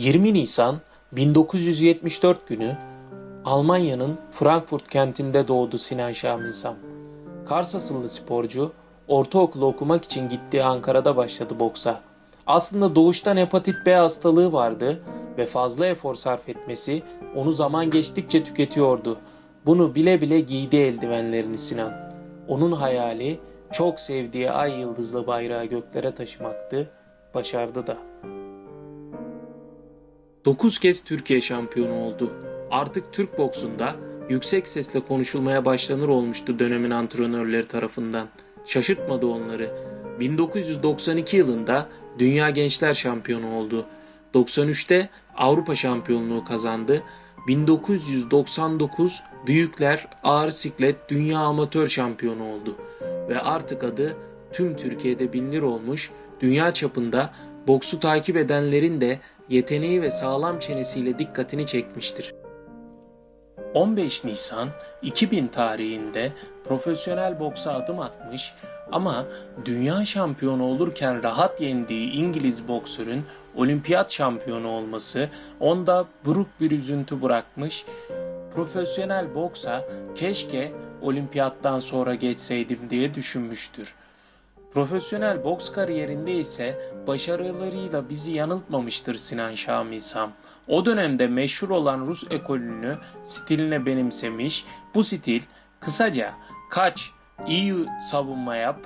20 Nisan 1974 günü Almanya'nın Frankfurt kentinde doğdu Sinan Şamilsam. Kars asıllı sporcu, ortaokulu okumak için gittiği Ankara'da başladı boksa. Aslında doğuştan hepatit B hastalığı vardı ve fazla efor sarf etmesi onu zaman geçtikçe tüketiyordu. Bunu bile bile giydi eldivenlerini Sinan. Onun hayali çok sevdiği ay yıldızlı bayrağı göklere taşımaktı. Başardı da. 9 kez Türkiye şampiyonu oldu. Artık Türk boksunda yüksek sesle konuşulmaya başlanır olmuştu dönemin antrenörleri tarafından. Şaşırtmadı onları. 1992 yılında Dünya Gençler Şampiyonu oldu. 93'te Avrupa Şampiyonluğu kazandı. 1999 Büyükler Ağır Siklet Dünya Amatör Şampiyonu oldu ve artık adı tüm Türkiye'de bilinir olmuş, dünya çapında boksu takip edenlerin de yeteneği ve sağlam çenesiyle dikkatini çekmiştir. 15 Nisan 2000 tarihinde profesyonel boksa adım atmış ama dünya şampiyonu olurken rahat yendiği İngiliz boksörün olimpiyat şampiyonu olması onda buruk bir üzüntü bırakmış. Profesyonel boksa keşke olimpiyattan sonra geçseydim diye düşünmüştür. Profesyonel boks kariyerinde ise başarılarıyla bizi yanıltmamıştır Sinan Şamilsam. O dönemde meşhur olan Rus ekolünü stiline benimsemiş, bu stil kısaca kaç, iyi savunma yap,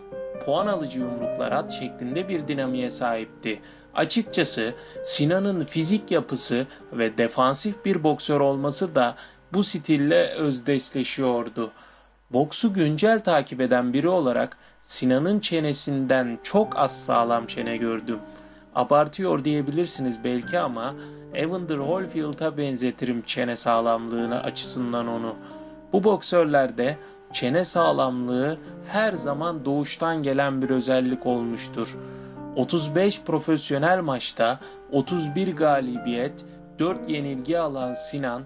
puan alıcı yumruklar at şeklinde bir dinamiğe sahipti. Açıkçası Sinan'ın fizik yapısı ve defansif bir boksör olması da bu stille özdeşleşiyordu. Boksu güncel takip eden biri olarak Sinan'ın çenesinden çok az sağlam çene gördüm. Abartıyor diyebilirsiniz belki ama Evander Holyfield'a benzetirim çene sağlamlığını açısından onu. Bu boksörlerde çene sağlamlığı her zaman doğuştan gelen bir özellik olmuştur. 35 profesyonel maçta 31 galibiyet, 4 yenilgi alan Sinan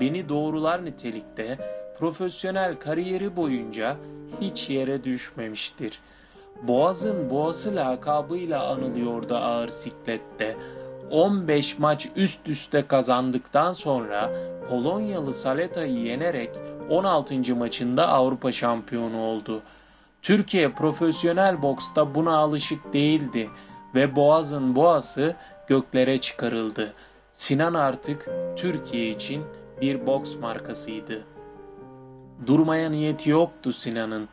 beni doğrular nitelikte profesyonel kariyeri boyunca hiç yere düşmemiştir. Boğaz'ın boğası lakabıyla anılıyordu ağır siklette. 15 maç üst üste kazandıktan sonra Polonyalı Saleta'yı yenerek 16. maçında Avrupa şampiyonu oldu. Türkiye profesyonel boksta buna alışık değildi ve Boğaz'ın boğası göklere çıkarıldı. Sinan artık Türkiye için bir boks markasıydı. Durmaya niyeti yoktu Sinan'ın.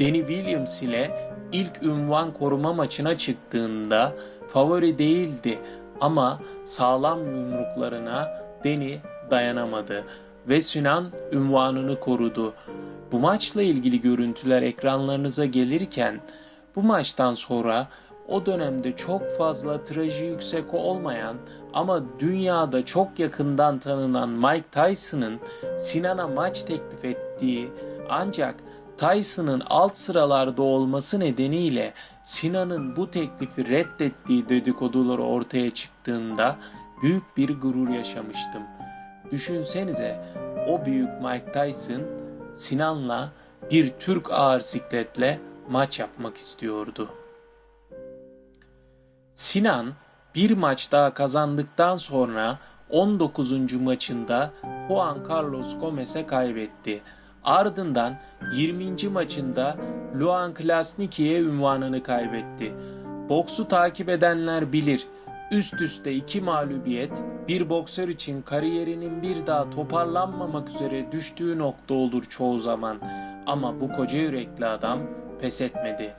Danny Williams ile ilk ünvan koruma maçına çıktığında favori değildi ama sağlam yumruklarına Danny dayanamadı ve Sinan ünvanını korudu. Bu maçla ilgili görüntüler ekranlarınıza gelirken bu maçtan sonra o dönemde çok fazla tirajı yüksek olmayan ama dünyada çok yakından tanınan Mike Tyson'ın Sinan'a maç teklif ettiği ancak Tyson'ın alt sıralarda olması nedeniyle Sinan'ın bu teklifi reddettiği dedikoduları ortaya çıktığında büyük bir gurur yaşamıştım. Düşünsenize o büyük Mike Tyson Sinan'la bir Türk ağır sikletle maç yapmak istiyordu. Sinan bir maç daha kazandıktan sonra 19. maçında Juan Carlos Gomez'e kaybetti. Ardından 20. maçında Luan Klasnicki'ye ünvanını kaybetti. Boksu takip edenler bilir. Üst üste iki mağlubiyet bir boksör için kariyerinin bir daha toparlanmamak üzere düştüğü nokta olur çoğu zaman. Ama bu koca yürekli adam pes etmedi.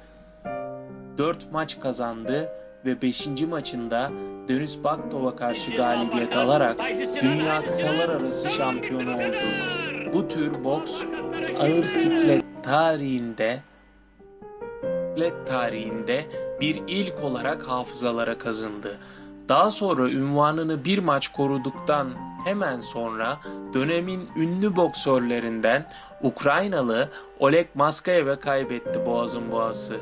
4 maç kazandı ve 5. maçında Deniz Baktov'a karşı galibiyet alarak dünya kıtalar arası şampiyonu oldu. Bu tür boks ağır siklet tarihinde siklet tarihinde bir ilk olarak hafızalara kazındı. Daha sonra ünvanını bir maç koruduktan hemen sonra dönemin ünlü boksörlerinden Ukraynalı Oleg Maskayev'e kaybetti boğazın boğası.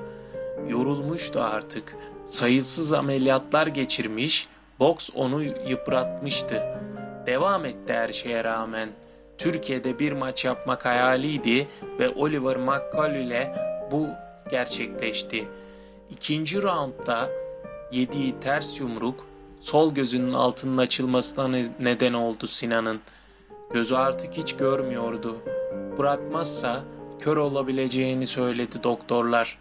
Yorulmuştu artık. Sayısız ameliyatlar geçirmiş, boks onu yıpratmıştı. Devam etti her şeye rağmen. Türkiye'de bir maç yapmak hayaliydi ve Oliver McCall ile bu gerçekleşti. İkinci roundda yediği ters yumruk sol gözünün altının açılmasına ne- neden oldu Sinan'ın. Gözü artık hiç görmüyordu. Bırakmazsa kör olabileceğini söyledi doktorlar.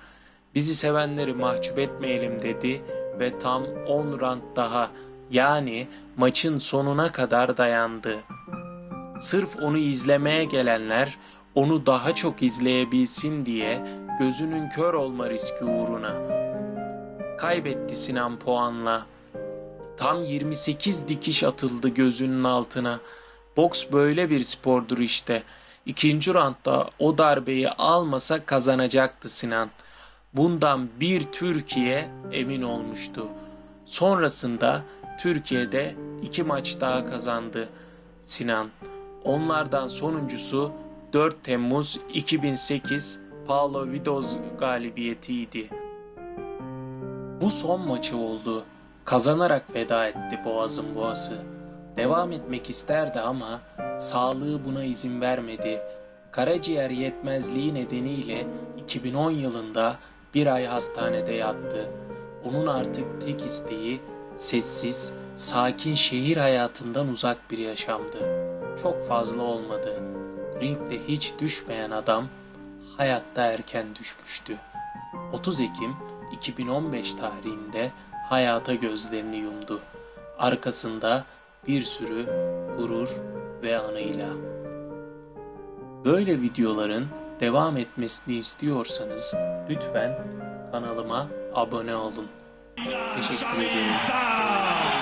Bizi sevenleri mahcup etmeyelim dedi ve tam 10 rant daha yani maçın sonuna kadar dayandı. Sırf onu izlemeye gelenler onu daha çok izleyebilsin diye gözünün kör olma riski uğruna. Kaybetti Sinan puanla. Tam 28 dikiş atıldı gözünün altına. Boks böyle bir spordur işte. İkinci roundda o darbeyi almasa kazanacaktı Sinan. Bundan bir Türkiye emin olmuştu. Sonrasında Türkiye'de iki maç daha kazandı Sinan. Onlardan sonuncusu 4 Temmuz 2008 Paulo Vidoz galibiyetiydi. Bu son maçı oldu. Kazanarak veda etti Boğaz'ın boğası. Devam etmek isterdi ama sağlığı buna izin vermedi. Karaciğer yetmezliği nedeniyle 2010 yılında bir ay hastanede yattı. Onun artık tek isteği sessiz, sakin şehir hayatından uzak bir yaşamdı. Çok fazla olmadı. Ringde hiç düşmeyen adam hayatta erken düşmüştü. 30 Ekim 2015 tarihinde hayata gözlerini yumdu. Arkasında bir sürü gurur ve anıyla. Böyle videoların devam etmesini istiyorsanız lütfen kanalıma abone olun. Teşekkür ederim.